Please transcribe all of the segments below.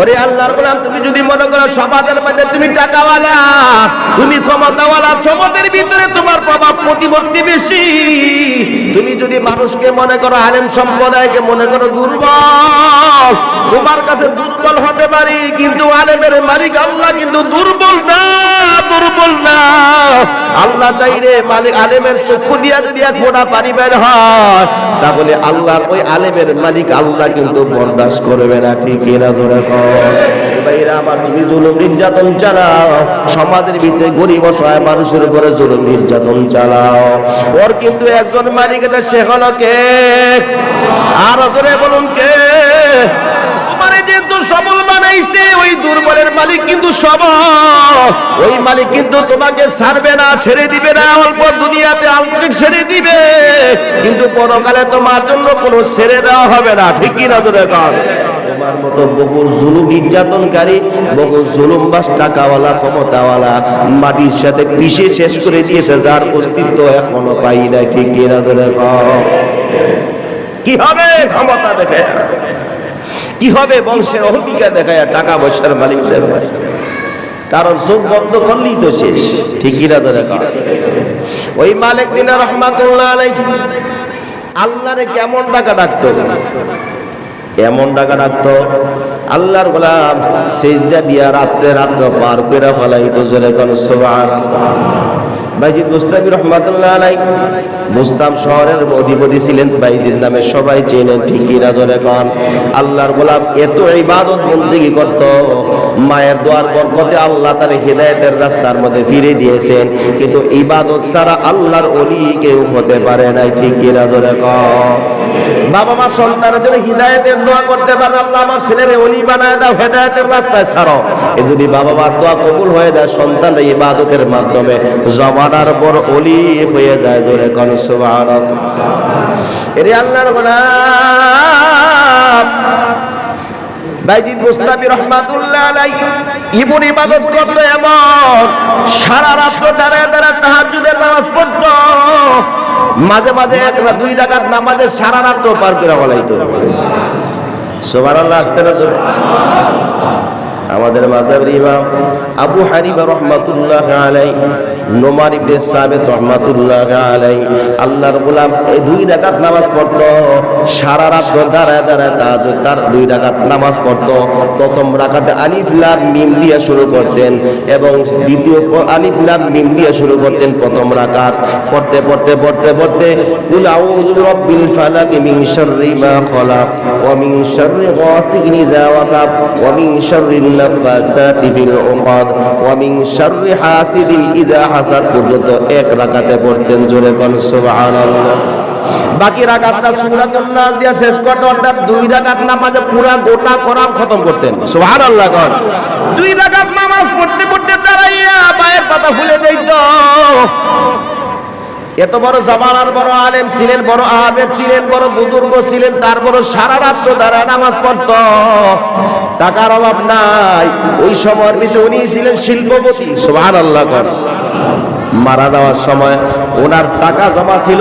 ওরে আল্লাহর গোলাম, তুমি যদি মনে করো সমাজের মধ্যে তুমি টাকাওয়ালা, তুমি ক্ষমতাওয়ালা, সমাজের ভিতরে তোমার প্রভাব প্রতিপত্তি বেশি। তুমি যদি মানুষকে মনে করো আলেম সম্প্রদায়কে মনে করো দুর্বল, তোমার কাছে দুর্বল হতে পারি, কিন্তু আলেমের মালিক আল্লাহ কিন্তু দুর্বল না দুর্বল না। আল্লাহ চাইরে মালিক আলেমের চক্ষু দিয়া যদি এক ফোঁটা পানি বের হয়, তাহলে আল্লাহর ওই আলেমের মালিক আল্লাহ কিন্তু বরদাস্ত করবে না, ঠিক এরা ধরে দুর্বলের মালিক কিন্তু ওই মালিক কিন্তু তোমাকে ছাড়বে না, ছেড়ে দিবে না, অল্প দুনিয়াতে অল্প ছেড়ে দিবে। কিন্তু পরকালে তোমার জন্য কোনো ছেড়ে দেওয়া হবে না, ঠিক কিনা কর তোমার মতো বহু জুলুম নির্যাতনকারী বহু জুলুম বাস টাকাওয়ালা, ক্ষমতাওয়ালা, মাটির সাথে পিষে শেষ করে দিয়েছে, যার অস্তিত্ব এখনও পাই না, ঠিক কিনা কি হবে? ক্ষমতা দেখে। কি হবে? বংশের অহমিকা দেখায় টাকা পয়সার মালিক কারণ চোখ বন্ধ করলেই তো শেষ ঠিকই না তো দেখা ওই মালিক দিনা রহমাতুল্লাহ আল্লাহরে কেমন টাকা ডাকতো? এমন ডাকা ডাকতো, আল্লাহর গোলাম সেজদা দিয়া রাত্রে রাত্র পার করে ফেলাই তো জোরে কোন বাইজিদ মুস্তাফি রহমাতুল্লাহ আলাই মুস্তাম শহরের অধিপতি ছিলেন বাইজিদ নামে সবাই চেনেন ঠিকই না ধরে কন। আল্লাহর গোলাম এত ইবাদত বন্দিগি করত, মায়ের দোয়ার বরকতে আল্লাহ তার হৃদায়তের রাস্তার মধ্যে ফিরে দিয়েছেন, কিন্তু ইবাদত ছাড়া আল্লাহর অলি কেউ হতে পারে নাই ঠিকই না ধরে কন। বাবা মা সন্তানের জন্য হৃদায়তের দোয়া করতে পারে আল্লাহ আমার ছেলের অলি বানায় দাও, হেদায়তের রাস্তায় ছাড়ো। এ যদি বাবা মার দোয়া কবুল হয়ে যায় সন্তান ইবাদতের মাধ্যমে, জমানার পর অলি হয়ে যায় জোরে এরে আল্লাহর বাইজিদ রহমাতুল্লাহ ইবাদত এমন, সারা রাত্র দাঁড়ায় দাঁড়ায় তাহাজ্জুদের নামাজ পড়তো। মাঝে মাঝে এক রা- দুই রাকাত নামাজে সারা রাত্র পার করে বলাইতো সুবহানাল্লাহ, আসতে না জোরে। আমাদের মাযহাবের ইমাম আবু হানিফা রাহমাতুল্লাহ আলাই নোমান ইবনে সাবিত রাহমাতুল্লাহ আলাই আল্লাহর গোলাম এই দুই রাকাত নামাজ পড়তো, সারা রাত দাঁড়ায় দাঁড়ায় তাহাজ্জুদ তার দুই রাকাত নামাজ পড়তো। প্রথম রাকাতে আলিফ, লাম, মিম দিয়ে শুরু করতেন এবং দ্বিতীয় আলিফ, লাম, মিম দিয়ে শুরু করতেন প্রথম রাকাত। পড়তে পড়তে পড়তে পড়তে, কুল আউযু ফালাক মিন শাররি মা খলাক, ওয়া মিন শাররি গাসিকিন ওয়াকাব, ওয়া মিন নাফাসাতি উকাদ, ওয়া মিন শাররি হাসিদিন ইযা হাসাদ। পর্যন্ত এক রাকাতে পড়তেন জোরে কোন, সুবহানাল্লাহ। বাকি রাকাতটা সূরাতুন নাস দিয়ে শেষ করতে, অর্থাৎ দুই রাকাত নামাজে পুরা গোটা কোরআন খতম করতেন। সুবহানাল্লাহ কর দুই রাকাত নামাজ পড়তে পড়তে দাঁড়াইয়া পায়ের পাতা ফুলে দিত এত বড় জামানার বড় আলেম ছিলেন, বড় আবেদ ছিলেন, বড় বুজুর্গ ছিলেন, তারপরও সারা রাত্র দাঁড়ায় নামাজ পড়ত। টাকার অভাব নাই। ওই সময়ের ভিতরে উনি ছিলেন শিল্পপতি। সুবহান আল্লাহ মারা যাওয়ার সময় ওনার টাকা জমা ছিল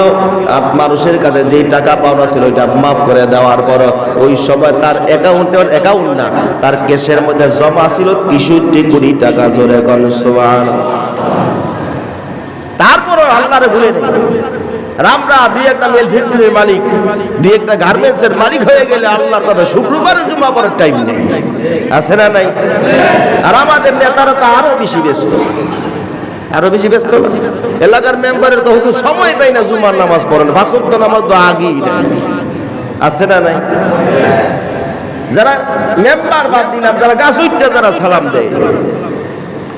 মানুষের কাছে যেই টাকা পাওনা ছিল, ওইটা মাফ করে দেওয়ার পর ওই সময় তার অ্যাকাউন্টে অ্যাকাউন্ট না, তার কেসের মধ্যে জমা ছিল তেষট্টি কোটি টাকা, জোরে কর সুবহান তারপরও আল্লাহরে ভুলে নেই। দুই একটা মেল ফ্যাক্টরির মালিক, দুই একটা মালিক হয়ে গেলে আল্লাহর কথা জুমা টাইম নেই। আছে না নাই? আর আমাদের নেতারা তো আরও বেশি ব্যস্ত। আরও বেশি ব্যস্ত? এলাকার মেম্বারের তো হয়তো সময় পাই না জুমার নামাজ পড়েন তো নামাজ তো আগেই আছে না নাই? যারা মেম্বার বাদ দিলাম, যারা গাছ যারা সালাম দেয়।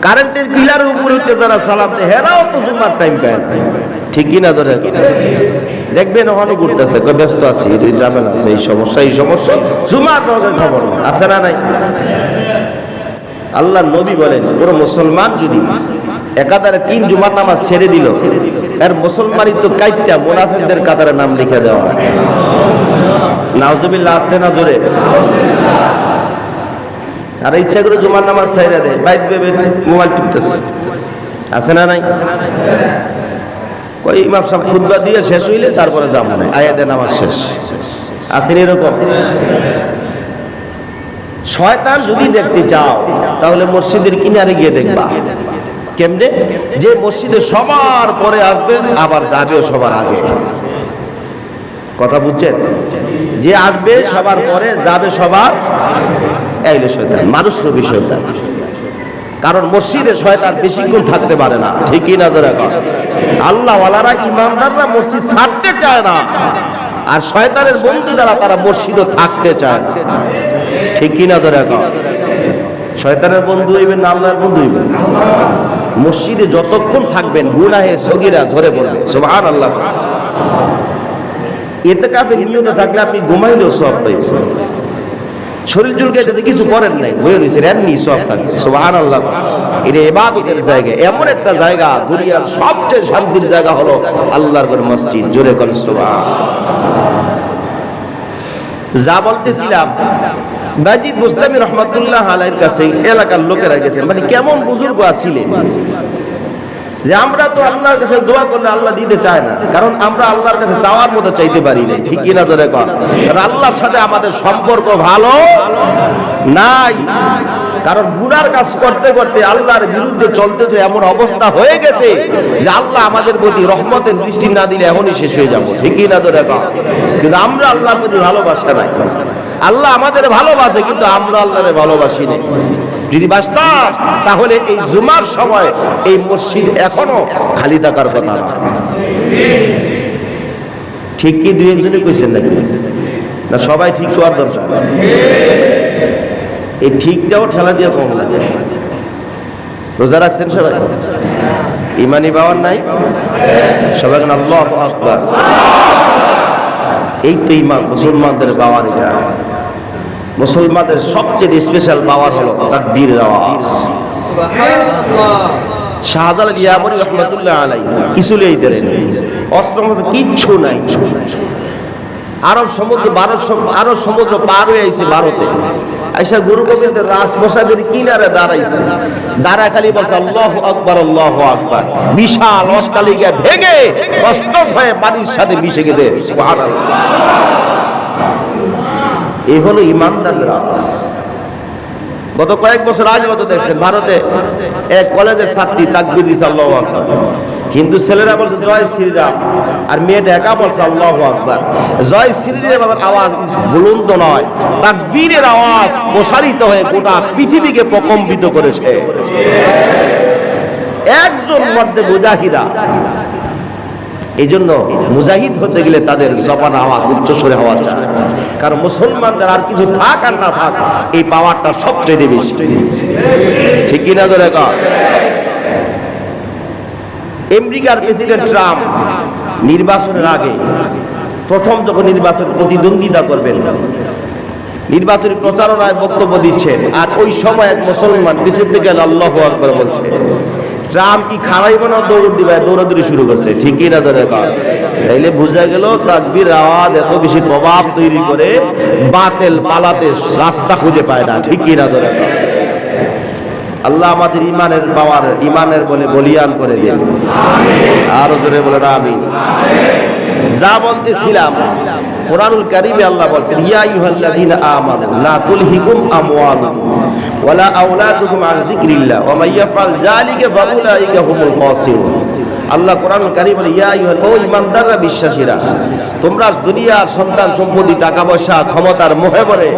কারেন্টের পিলারের উপরে উঠে যারা সালাম দেয়, হেরাও তো জুমার টাইম পায় না। ঠিক কিনা ধরে? দেখবেন ওখানে ঘুরতেছে ব্যস্ত আছি যাবেন আছে, এই সমস্যা এই সমস্যা, জুমার নজর খবর আছে না নাই? আল্লাহ নবী বলেন, কোন মুসলমান যদি একাধারে তিন জুমার নামাজ ছেড়ে দিল, এর মুসলমানই তো কাইটটা মুনাফিকদের কাতারে নাম লিখে দেওয়া নাউজুবিল্লাহ, আসতে না ধরে? আর ইচ্ছা করে জুমার নামাজ ছাইরা দেয়। বাইক ভেবে মোবাইল টিপতেছে। আছে না নাই? কই ইমাম সাহেব, খুতবা দিয়ে শেষ হইলে তারপরে যাব না। আয়াতে নামাজ শেষ। আসেন এরকম? শয়তান যদি দেখতে চাও, তাহলে মসজিদের কিনারে গিয়ে দেখবা। কেমনে? যে মসজিদে সবার পরে আসবে, আবার যাবেও সবার আগে। কথা বুঝছেন? যে আসবে সবার পরে, যাবে সবার এইলে শয়তান, মানুষ রবি শয়তান। কারণ মসজিদে শয়তান বেশিক্ষণ থাকতে পারে না। ঠিকই না ধরে আল্লাহ ওয়ালারা ইমানদাররা মসজিদ ছাড়তে চায় না। আর শয়তানের বন্ধু যারা, তারা মসজিদও থাকতে চায় না। ঠিকই না ধরে শয়তানের বন্ধু হইবেন না আল্লাহর বন্ধু হইবেন? মসজিদে যতক্ষণ থাকবেন, গুনাহে সগিরা ঝরে পড়বে। সুবহান আল্লাহ এতে কাপে নিয়ত থাকলে আপনি ঘুমাইলেও সব পাইবেন। শরীর চুলকাইতে কিছু করেন নাই বয়ে রয়েছেন এমনি সব থাকে সুবহান আল্লাহ এটা এবাদতের জায়গা, এমন একটা জায়গা, দুনিয়ার সবচেয়ে শান্তির জায়গা হলো আল্লাহর ঘর মসজিদ, জোরে কর সুবহান। যা বলতেছিলাম বাজিদ মুস্তামি রহমতুল্লাহ আলাইয়ের কাছে, এলাকার লোকেরা গেছেন মানে কেমন বুজুর্গ আসছিলেন যে আমরা তো আল্লাহর কাছে দোয়া করলে আল্লাহ দিতে চায় না। কারণ আমরা আল্লাহর কাছে চাওয়ার মতো চাইতে পারি না ঠিক কিনা ধরে কর আল্লাহর সাথে আমাদের সম্পর্ক ভালো নাই। কারণ গুনার কাজ করতে করতে আল্লাহর বিরুদ্ধে চলতেছে এমন অবস্থা হয়ে গেছে যে আল্লাহ আমাদের প্রতি রহমতের দৃষ্টি না দিলে এখনই শেষ হয়ে যাব। ঠিকই না ধরে কিন্তু আমরা আল্লাহর প্রতি ভালোবাসা নাই। আল্লাহ আমাদের ভালোবাসে, কিন্তু আমরা আল্লাহরে ভালোবাসি না। যদি বাঁচতাম, তাহলে এই জুমার সময় এই মসজিদ এখনও খালি থাকার কথা না। ঠিক কি দুই একজনে কইছেন নাকি? না, সবাই ঠিক হওয়ার দরকার। এই ঠিকটাও ঠেলা দিয়ে কম লাগে। রোজা রাখছেন সবাই? ইমানি পাওয়ার নাই? সবাই আল্লাহ আকবার। এই তো ইমান, মুসলমানদের পাওয়ার এটা। মুসলমানদের সবচেয়ে স্পেশাল পাওয়ার হলো তাকবীরের আওয়াজ। শাহজালাল ইয়ামনি রহমাতুল্লাহ আলাই কিছু লেই দেন অস্ত্র কিচ্ছু নাই। আরব সমুদ্র, ভারত আরব সমুদ্র পার হয়ে আইছে ভারতে। আইসা গুরু গোবিন্দের রাজপ্রসাদের কিনারে দাঁড়াইছে। দাঁড়া খালি বলছে, আল্লাহ আকবার আল্লাহ আকবার। বিশাল অস্কালিকা ভেঙে প্রস্তুত হয়ে পানির সাথে মিশে গেছে। সুবহানাল্লাহ। এই হলো ইমানদার রাজ গত কয়েক বছর আগে মতো দেখছেন, ভারতে এক কলেজের ছাত্রী তাকবির দিচ্ছে আল্লাহ হিন্দু ছেলেরা বলছে, জয় শ্রীরাম। আর মেয়েটা একা বলছে, আল্লাহ আকবার। জয় শ্রীরামের আওয়াজ বুলন্দ নয়, তাকবীরের আওয়াজ প্রসারিত হয়ে গোটা পৃথিবীকে প্রকম্পিত করেছে। একজন মধ্যে মুজাহিরা এই জন্য মুজাহিদ হতে গেলে তাদের জবান আওয়াজ, উচ্চ স্বরে হওয়া চায় কারণ মুসলমানদের আর কিছু থাক আর না থাক, এই পাওয়ারটা সবচেয়ে বেশি। ঠিক কিনা ধরে কর আমেরিকার প্রেসিডেন্ট ট্রাম্প নির্বাচনের আগে প্রথম যখন নির্বাচন প্রতিদ্বন্দ্বিতা করবেন, নির্বাচনী প্রচারণায় বক্তব্য দিচ্ছেন আর ওই সময় এক মুসলমান পিছের দিকে আল্লাহ আকবর বলছে ট্রাম্প কি খাড়াইব না দৌড় দিবে? দৌড়াদৌড়ি শুরু করছে। ঠিকই না ধরে তাইলে বোঝা গেল তাকবির আওয়াজ এত বেশি প্রভাব তৈরি করে বাতেল পালাতে রাস্তা খুঁজে পায় না। ঠিকই না ধরে আল্লাহ আমাদের ইমানের পাওয়ার, ইমানের বলে বলিয়ান করে দিন। আরও জোরে বলে না আমি যা বলতেছিলাম, কোরআনুল কারিমে আল্লাহ বলছেন, ইয়া আইয়ুহাল্লাযীনা আমানু, লা তুলহিকুম আমওয়ালুকুম। ওয়ালা আন যিকরিল্লাহ, ওয়া ইয়াফআল যালিকা ফাউলাইকা হুমুল খাসিরুন। আল্লাহ কোরআনুল কারিম বলে, ইয়া আইয়ুহাল, ও ইমানদাররা বিশ্বাসীরা, তোমরা সন্তান সম্পত্তি টাকা পয়সা ক্ষমতার মোহে পড়ে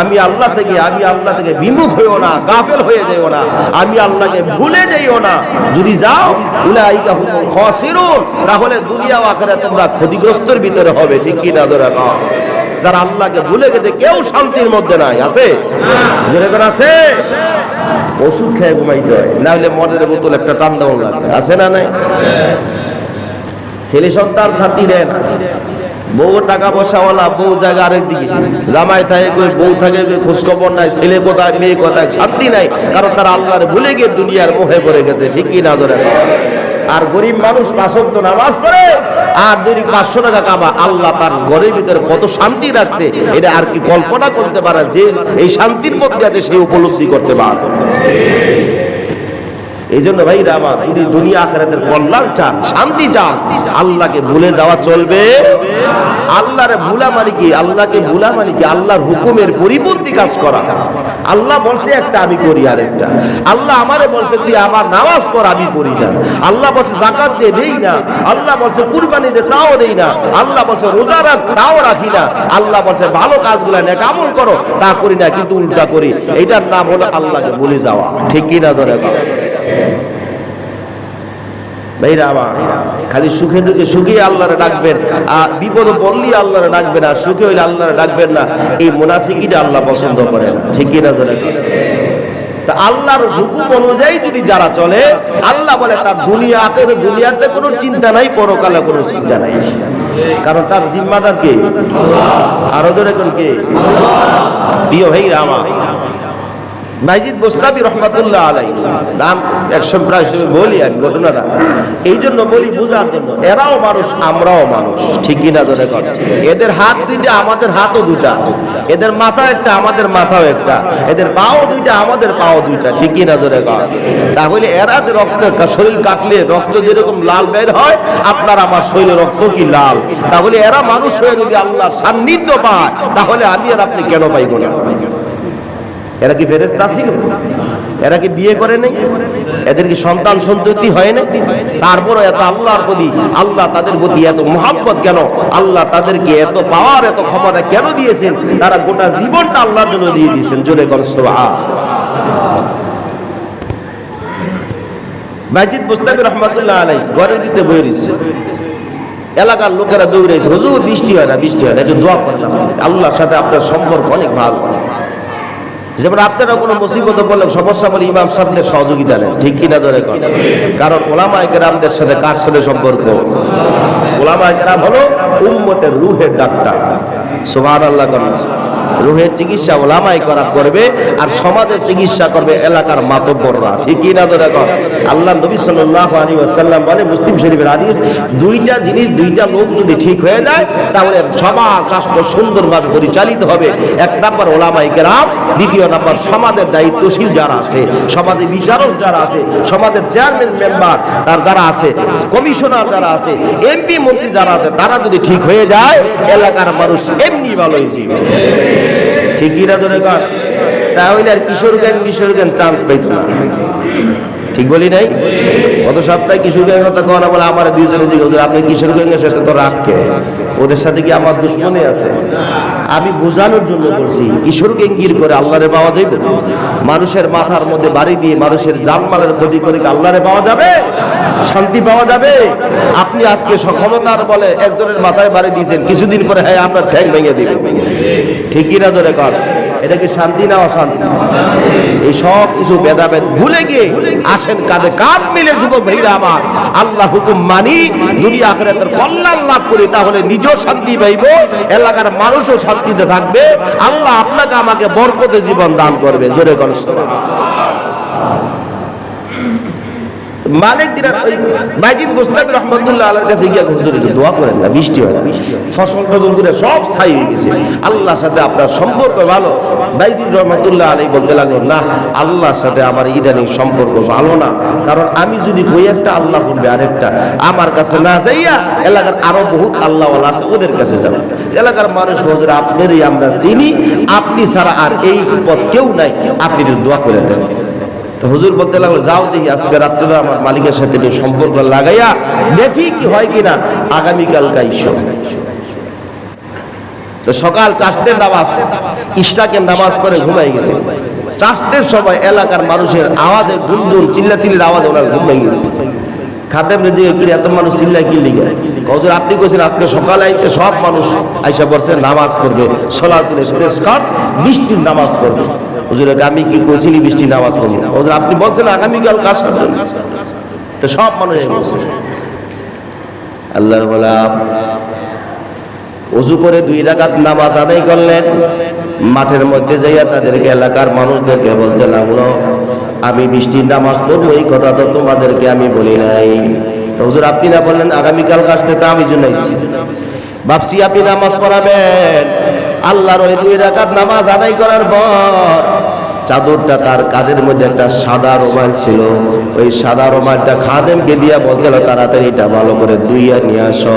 আমি আল্লাহ থেকে, আমি আল্লাহ থেকে বিমুখ হইও না, গাফেল হয়ে যাইও না, আমি আল্লাহকে ভুলে যাইও না। যদি যাও, উলাইকা হুমুল খাসিরুন, তাহলে দুনিয়া ও আখিরাতে তোমরা ক্ষতিগ্রস্তের ভিতরে হবে, ঠিক কি না ধরে যারা আল্লাহকে ভুলে গেছে, কেউ শান্তির মধ্যে নাই, আছে? আছে? ওষুধ খেয়ে ঘুমাইতে হয়, না হলে মদের বোতল একটা টান দেওয়া লাগে আছে না নাই? ছেলে সন্তান না বউ টাকা পয়সাওয়ালা, বউ জায়গা আরেক দিকে, জামাই থাকে বউ থাকে কই খোঁজ খবর নাই, ছেলে কোথায়, মেয়ে কোথায় শান্তি নাই, কারণ তারা আল্লাহর ভুলে গিয়ে দুনিয়ার মোহে পড়ে গেছে, ঠিক কি না ধরে আর গরিব মানুষ পাঁচক তো নামাজ পড়ে, আর যদি পাঁচশো টাকা কামা আল্লাহ তার ঘরের ভিতরে কত শান্তি রাখছে, এটা আর কি কল্পনা করতে পারে যে এই শান্তির মধ্যে আছে সেই উপলব্ধি করতে পারে। এই জন্য ভাই আমার, যদি দুনিয়া আখেরাতের কল্যাণ চান, শান্তি চান, আল্লাহকে ভুলে যাওয়া চলবে। আল্লাহরে ভুলা মানে কি? আল্লাহকে ভুলা মানে কি? আল্লাহর হুকুমের পরিপন্থী কাজ করা। আল্লাহ বলছে একটা আমি করি আর একটা আল্লাহ আমারে বলছে, তুই আমার নামাজ পর আমি করি না। আল্লাহ বলছে, জাকাত দিয়ে দেই না। আল্লাহ বলছে, কুরবানি দে, তাও দেই না। আল্লাহ বলছে, রোজা রাখ, তাও রাখি না। আল্লাহ বলছে, ভালো কাজগুলো নেক আমল করো, তা করি না, কিন্তু উল্টা করি। এটার নাম হলো আল্লাহকে বলে যাওয়া। ঠিক কি না ধরে ভাইরা আমার, খালি সুখে দুঃখে সুখে আল্লাহরে ডাকবেন, আর বিপদে পড়লি আল্লাহরে ডাকবেন, আর সুখে হইলে আল্লাহরে ডাকবেন না। এই মুনাফিকিটা আল্লাহ পছন্দ করে না, ঠিক না ধরে তা আল্লাহর হুকুম অনুযায়ী যদি যারা চলে, আল্লাহ বলে তার দুনিয়াতে দুনিয়াতে কোনো চিন্তা নাই, পরকালে কোনো চিন্তা নাই। কারণ তার জিম্মাদার কে? আরও ধরে কোন কে? প্রিয় ভাই রামা মাইজিদ মোস্তাবি রহমাতুল্লাহ আলাই নাম একশো প্রায় বলি আমি ঘটনাটা। এই জন্য বলি বোঝার জন্য, এরাও মানুষ, আমরাও মানুষ। ঠিকই না ধরে কর এদের হাত দুইটা, আমাদের হাতও দুইটা। এদের মাথা একটা, আমাদের মাথাও একটা। এদের পাও দুইটা, আমাদের পাও দুইটা। ঠিকই না ধরে কর তাহলে এরা যে রক্ত শরীর কাটলে রক্ত যেরকম লাল বের হয়, আপনার আমার শরীরে রক্ত কি লাল? তাহলে এরা মানুষ হয়ে যদি আল্লাহ সান্নিধ্য পায়, তাহলে আমি আর আপনি কেন পাইব না? এরা কি ফেরেস্তা ছিল? এরা কি বিয়ে করে নাই? এদের কি সন্তান সন্ততি হয় না তারপরে এত আল্লাহর প্রতি, আল্লাহ তাদের প্রতি এত মোহাম্মত কেন? আল্লাহ তাদেরকে এত পাওয়ার, এত ক্ষমতা কেন দিয়েছেন? তারা গোটা জীবনটা আল্লাহর জন্য দিয়ে দিয়েছেন। জোরে কর মাজিদ মুস্তাফি রহমতুল্লাহ আলাই ঘরের রয়েছে। এলাকার লোকেরা দৌড়েছে হুজুর, বৃষ্টি হয় না, বৃষ্টি হয় না। একটু দোয়া আল্লাহর সাথে আপনার সম্পর্ক অনেক ভালো। যেমন আপনারা কোনো মুসিবত বললেন সমস্যা বলে ইমাম সাহেবদের সহযোগিতা নেন। ঠিক কিনা ধরে কর কারণ ওলামায় গ্রামদের সাথে কার সাথে সম্পর্ক? ওলামায় গ্রাম হলো উম্মতের রুহের ডাক্তার। সুবহান আল্লাহ রুহের চিকিৎসা ওলামাই করা করবে আর সমাজের চিকিৎসা করবে এলাকার মাতব্বররা। ঠিকই না ধরে কর আল্লাহ নবী সাল্লাল্লাহু আলাইহি ওয়াসাল্লাম বলে মুসলিম শরীফের হাদিস, দুইটা জিনিস, দুইটা লোক যদি ঠিক হয়ে যায়, তাহলে সমাজ রাষ্ট্র সুন্দরভাবে পরিচালিত হবে। এক নাম্বার ওলামাই কেরাম, দ্বিতীয় নাম্বার সমাজের দায়িত্বশীল যারা আছে, সমাজের বিচারক যারা আছে, সমাজের চেয়ারম্যান, মেম্বার তার যারা আছে, কমিশনার যারা আছে, এমপি, মন্ত্রী যারা আছে, তারা যদি ঠিক হয়ে যায়, এলাকার মানুষ এমনি ভালোই জীবে ঠিকই না ধরে কর তাহলে আর কিশোর জ্ঞান কিশোর জ্ঞান চান্স পাইতো না। ঠিক বলি নাই? গত সপ্তাহে কিশোর গ্যাংয়ের কথা কখনো বলে আমার দুইজনে দিকে আপনি কিশোর গ্যাংয়ের সাথে তো রাখকে ওদের সাথে কি আমার দুশ্মনে আছে? আমি বোঝানোর জন্য বলছি কিশোর গ্যাঙ্গির করে আল্লাহরে পাওয়া যাবে মানুষের মাথার মধ্যে বাড়ি দিয়ে মানুষের জানমালের ক্ষতি করে আল্লাহরে পাওয়া যাবে? শান্তি পাওয়া যাবে? আপনি আজকে সক্ষমতার বলে একজনের মাথায় বাড়ি দিয়েছেন, কিছুদিন পরে হ্যাঁ আপনার ঠ্যাং ভেঙে দিবেন ঠিকই না ধরে কর? এটা কি শান্তি না অশান্তি? এই সব কিছু ভুলে গিয়ে আসেন কাঁধে কাঁধ মিলে যুবক ভাইরা আমার। আল্লাহ হুকুম মানি, দুনিয়া কল্যাণ লাভ করি, তাহলে নিজেও শান্তি পাইব, এলাকার মানুষও শান্তিতে থাকবে। আল্লাহ আপনাকে আমাকে বরকতে জীবন দান করবে। জোরে করে মালিক দিনের ওই মাইজিদ মুস্তাফি রহমতুল্লাহ আল্লাহর কাছে গিয়া হুজুর, একটু দোয়া করেন না, বৃষ্টি হয় না। ফসল টসল করে সব ছাই হয়ে গেছে। আল্লাহর সাথে আপনার সম্পর্ক ভালো? মাইজিদ রহমতুল্লাহ আলী বলতে লাগল না, আল্লাহর সাথে আমার ইদানিং সম্পর্ক ভালো না। কারণ আমি যদি কই একটা, আল্লাহ বলবে আরেকটা। আমার কাছে না যাইয়া এলাকার আরও বহুত আল্লাহ আছে, ওদের কাছে যাব এলাকার মানুষ হুজুর আপনারই আমরা চিনি, আপনি ছাড়া আর এই পথ কেউ নাই। আপনি দোয়া করে দেন। হুজুর বলতে লাগল, যাও দেখি, আজকে রাত্রে আমার মালিকের সাথে সম্পর্ক লাগাইয়া দেখি কি হয় কিনা, আগামীকাল কাইশো তো সকাল চাষতের নামাজ ইশরাকের নামাজ পরে ঘুমাই গেছে। চাষতের সময় এলাকার মানুষের আওয়াজে গুনগুন চিল্লা চিল্লির আওয়াজে ওনার ঘুমাই গেছে। খাদেম রেজে কি এত মানুষ চিল্লাই কি কজর আপনি কইছেন আজকে সকালে আইতে সব মানুষ আইসা পড়ছে নামাজ পড়বে, সলাতুল ইস্তেসকার বৃষ্টির নামাজ পড়বে। হুজুর আমি কি কইছিলি বৃষ্টি নামাজ পড়ব? হুজুর আপনি বলছেন আগামীকাল কাজ করবেন তো সব মানুষ বলছে। আল্লাহর বলা উজু করে দুই রাকাত নামাজ আদায় করলেন। মাঠের মধ্যে যাইয়া তাদেরকে এলাকার মানুষদেরকে বলতে লাগল আমি বৃষ্টির নামাজ পড়ব এই কথা তো তোমাদেরকে আমি বলি নাই। তো হুজুর আপনি না বললেন আগামীকাল আসতে তা আমি জুনাইছি। ভাবছি আপনি নামাজ পড়াবেন। আল্লাহর ওই দুই রাকাত নামাজ আদায় করার পর চাদরটা তার কাঁধের মধ্যে একটা সাদা রুমাল ছিল। ওই সাদা রুমালটা খাদেমকে দিয়া বলতে হলো তাড়াতাড়ি এটা ভালো করে ধুইয়া নিয়ে আসো।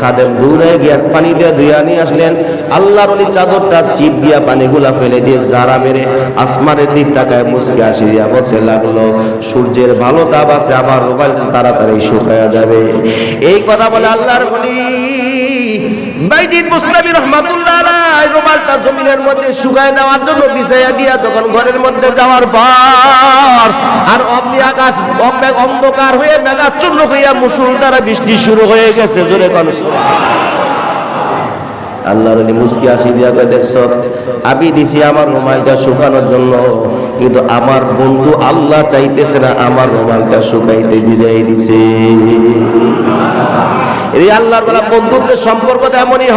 খাদেম দূরে গিয়ে পানি দিয়ে ধুইয়া নিয়ে আসলেন। আল্লাহর ওই চাদরটা চিপ দিয়া পানিগুলা ফেলে দিয়ে জারা মেরে আসমানের দিক তাকায় মুসকে আসি দিয়া বলতে লাগল, সূর্যের ভালো তাপ আছে, আমার রুমালটা তাড়াতাড়ি শুকায়া যাবে। এই কথা বলে আল্লাহর বলি বাইজিদ মুস্তাবি রহমাতুল্লাহ রুমালটা জমিনের মধ্যে শুকায় দেওয়ার জন্য বিছাইয়া দিয়া যখন ঘরের মধ্যে যাওয়ার পর আর অমনি আকাশ অন্ধকার হয়ে মেঘাচ্ছন্ন হইয়া মুসুল দ্বারা বৃষ্টি শুরু হয়ে গেছে, জোরে কোন আল্লাহর আলী মুস্কি আসি দিয়া আমি দিছি আমার রুমালটা শুকানোর জন্য, কিন্তু আমার বন্ধু আল্লাহ চাইতেছে না আমার রুমালটা শুকাইতে ভিজাই দিছে। বন্ধুত্বের সম্পর্ক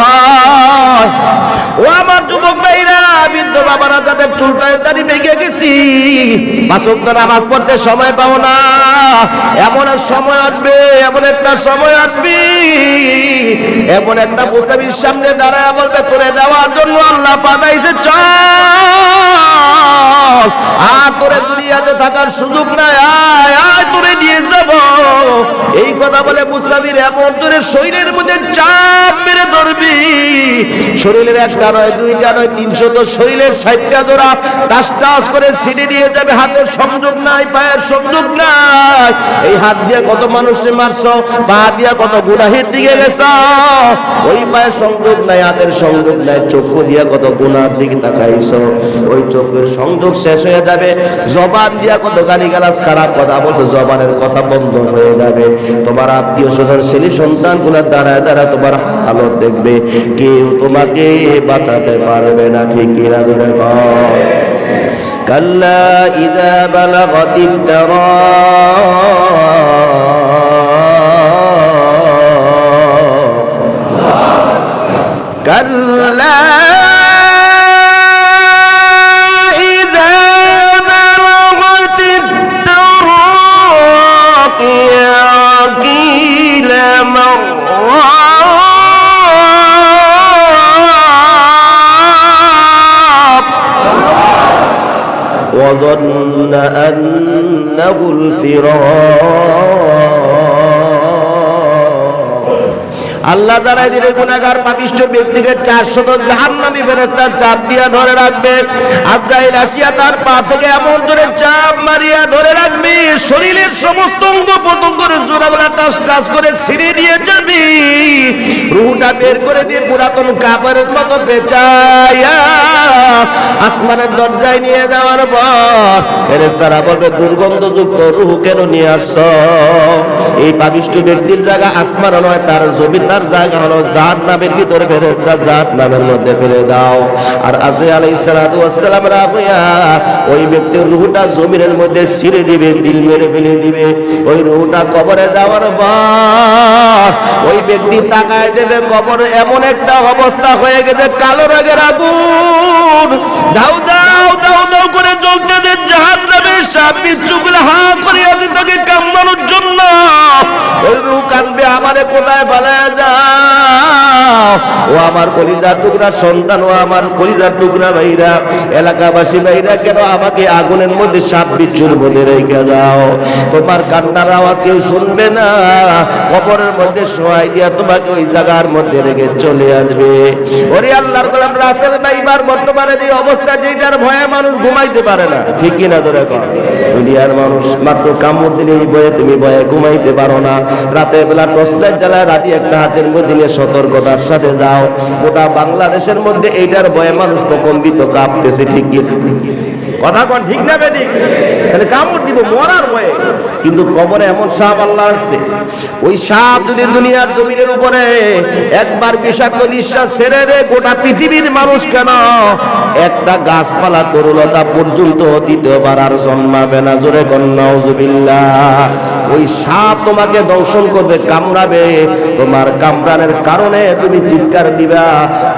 হয়। ও আমার যুবক ভাইরা, বৃদ্ধ বাবারা গেছি মাসুক তো নামাজ পড়তে সময় না। এমন এক সময় আসবে, এমন একটা সময় আসবে, এমন একটা মুসাফির সামনে দাঁড়ায় বলবে, তোরে দেওয়ার জন্য আল্লাহ পাঠাইছে, চল। আর তোরে দুনিয়াতে থাকার সুযোগ নাই, আয় আয়, তোরে নিয়ে যাব। এই কথা বলে মুসাফির এমন তোরে শরীরের মধ্যে চাপ মেরে ধরবি। শরীরের একটা নয়, দুইটা নয়, তিনশো তো শরীরের ষাটটা জোড়া। টাস টাস করে সিঁড়ি নিয়ে যাবে, হাতের সংযোগ নাই, পায়ের সংযোগ নাই। এই হাত দিয়ে কত মানুষে মারছ, পা দিয়ে কত গুনাহির দিকে গেছ? ওই পায়ের সংযোগ নাই, হাতের সংযোগ নাই, চক্ষু দিয়ে কত গুনার দিকে তাকাইছ? ওই চোখের সংযোগ শেষ হয়ে যাবে, জবান দিয়া কত গালি গালাজ খারাপ কথা বলছো, জবানের কথা বন্ধ হয়ে যাবে তোমার আত্মীয় স্বজন ছেলে সন্তান গুলা দাঁড়ায় দাঁড়ায় তোমার হালত দেখবে কেউ তোমাকে বাঁচাতে পারবে না ঠিক কিনা ধরে কয় كلا إذا بلغت التراق كلا وظن أنه الفراق আল্লাহ দ্বারা দিলে গুনাগার পাপিষ্ট ব্যক্তিকে চারশত জাহান্নামী ফেরেস্তার চাপ দিয়া ধরে রাখবে আজরাইল আসিয়া তার পা থেকে এমন ধরে চাপ মারিয়া ধরে রাখবে শরীরের সমস্ত অঙ্গ প্রত্যঙ্গের জোড়াগুলা টাস টাস করে ছিঁড়ে দিয়ে যাবি রুহুটা বের করে দিয়ে পুরাতন কাপড়ের মতো পেঁচাইয়া আসমানের দরজায় নিয়ে যাওয়ার পর ফেরেস্তারা বলবে, দুর্গন্ধযুক্ত রুহু কেন নিয়ে আসছ? এই পাবিষ্ট ব্যক্তির জায়গা আসমান নয়, তার জমি তার জায়গা হলো জাত নামের ভিতরে। ফেরেস্তা জাত নামের মধ্যে ফেলে দাও। আর আজরে আলাই ওয়াসসালাম রাফিয়া, ওই ব্যক্তির রুহটা জমিনের মধ্যে ছিঁড়ে দিবে দিল মেরে ফেলে দিবে। ওই রুহটা কবরে যাওয়ার পর ওই ব্যক্তি তাকায় দেবে কবরে এমন একটা অবস্থা হয়ে গেছে, কালো রাগের আগুন। দাও দাও দাও দাও করে জ্বলতে দে জাহান নামে সাপ বিচ্ছুগুলো হা করে আছে তোকে কামড়ানোর জন্য। ওই রু কানবে আমারে কোথায় পালায় যাও? ও আমার কলিজার টুকরা সন্তান, ও আমার কলিজার টুকরা ভাইরা, এলাকাবাসী ভাইরা, কেন আমাকে আগুনের মধ্যে সাপ বিচ্ছুর মধ্যে রেখে দাও তোমার কান্নার আওয়াজ কেউ শুনবে না। কবরের মধ্যে শোয়াই দিয়া তোমাকে ওই জায়গার মধ্যে রেখে চলে আসবে। ওরে আল্লাহর গোলাম রাসেল ভাইবার বর্তমানে যে অবস্থা, যেটার ভয়ে মানুষ ঘুমাইতে পারে না। ঠিক কিনা ধরে কর দুনিয়ার মানুষ, মাত্র কামড় এই ভয়ে তুমি ভয়ে ঘুমাইতে পারো না। রাতের বেলা টর্চলাইট জ্বালায় রাতে একটা হাতের মধ্যে নিয়ে সতর্কতার সাথে যাও। গোটা বাংলাদেশের মধ্যে এইটার ভয়ে মানুষ প্রকম্পিত কাঁপতেছে, ঠিক কি? কথা কোন, ঠিক না বেঠিক? তাহলে কামড় দিব মরার ভয়ে। কিন্তু কবরে এমন সাপ আল্লাহ রাখছে। ওই সাপ যদি দুনিয়ার জমিনের উপরে একবার বিষাক্ত নিঃশ্বাস ছেড়ে দে, গোটা পৃথিবীর মানুষ কেন? একটা গাছপালা তরুলতা পর্যন্ত দ্বিতীয়বার আর জন্মাবে না, জোরে কন্যা ওই সাপ তোমাকে দংশন করবে, কামড়াবে। তোমার কামড়ানোর কারণে তুমি চিৎকার দিবা।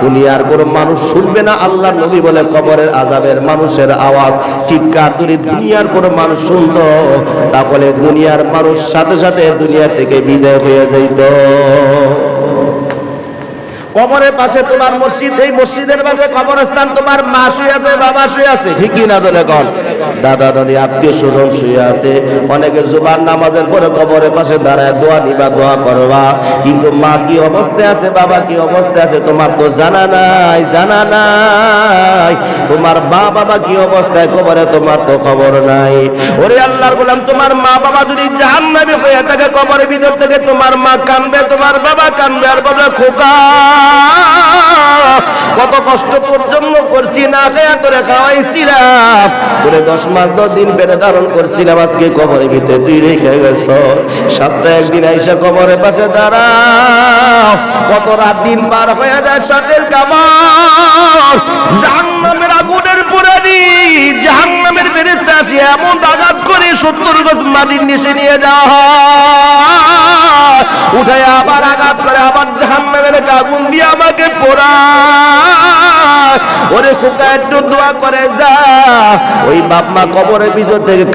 দুনিয়ার কোনো মানুষ শুনবে না, আল্লাহ নবী বলে কবরের আজাবের মানুষের আওয়াজ। চিৎকার যদি দুনিয়ার কোনো মানুষ শুনত, তাহলে দুনিয়ার মানুষ সাথে সাথে দুনিয়া থেকে বিদায় হয়ে যাইত। কবরের পাশে তোমার মসজিদ, এই মসজিদের পাশে কবরস্থান তোমার মা শুয়ে আছে, বাবা শুয়ে আছে। ঠিকই না ধরে কন? দাদা, দাদি, আত্মীয় স্বজন শুয়ে আছে। অনেকে জুবান নামাজের পরে কবরের পাশে দাঁড়ায় দোয়া নিবা, দোয়া করবা। কিন্তু মা কি অবস্থায় আছে, বাবা কি অবস্থায় আছে, তোমার তো জানা নাই জানা নাই। তোমার মা, বাবা কি অবস্থায় কবরে, তোমার তো খবর নাই। ওরে আল্লাহর গোলাম, তোমার মা, বাবা যদি জাহান্নামী হয়ে থাকে, কবরের ভিতর থেকে তোমার মা কানবে তোমার বাবা কানবে আর বাবা খোকা। কত কষ্ট পর্যন্ত করছি, না খেয়া করে খাওয়াইছিলাম। তোরে দশ মাস দশ দিন পেটে ধারণ করছিলাম, আজকে কবরের ভিতরে তুই রেখে গেছ। সপ্তাহে একদিন আইসা কবরের পাশে দাঁড়াও। কত রাত দিন পার হয়ে যায় সাতের কামার জাহান্নামের আগুনের পুরানি জাহান্নামের বেরেতে আসি, এমন আঘাত করে সত্তর গজ মাটির নিচে নিয়ে যাওয়া। উঠে আবার আঘাত করে, আবার জাহান্নামের আগুন দিয়ে আমাকে পোড়ায়। ওরে খোকা, একটু দোয়া করে যা। ওই বাপ মা কবরের থেকে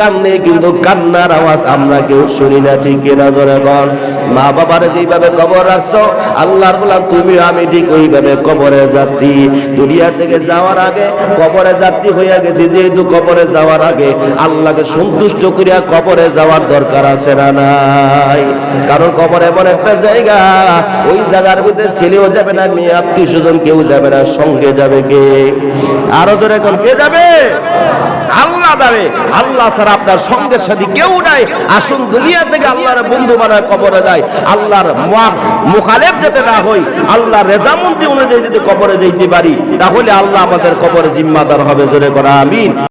কিন্তু কান্নার আওয়াজ আমরা কেউ শুনি না, ঠিক কিনা ধরে বল? মা বাবার যেইভাবে কবর রাখছো আল্লাহর বললাম তুমি আমি ঠিক ওইভাবে কবরে যাত্রী দুনিয়া থেকে যাওয়ার আগে কবরে যাত্রী হইয়া গেছি, যেহেতু কবরে যাওয়ার আগে আল্লাহকে সন্তুষ্ট করিয়া কবরে যাওয়ার দরকার আছে না নাই? কারণ কবর এমন একটা জায়গা, ওই জায়গার মধ্যে ছেলেও যাবে না, মেয়ে আত্মীয় স্বজন কেউ যাবে না, সঙ্গে যাবে কে? আরও ধরে এখন কে যাবে? আল্লাহ দাবে আল্লাহ ছাড়া আপনার সঙ্গের সাথে কেউ নাই। আসুন দুনিয়া থেকে আল্লাহর বন্ধু বানায় কবরে যায় আল্লাহর মুখালেফ যাতে না হই আল্লাহ রেজামন্দি অনুযায়ী যদি কবরে যেতে পারি, তাহলে আল্লাহ আমাদের কবরে জিম্মাদার হবে। জোরে করা আমিন।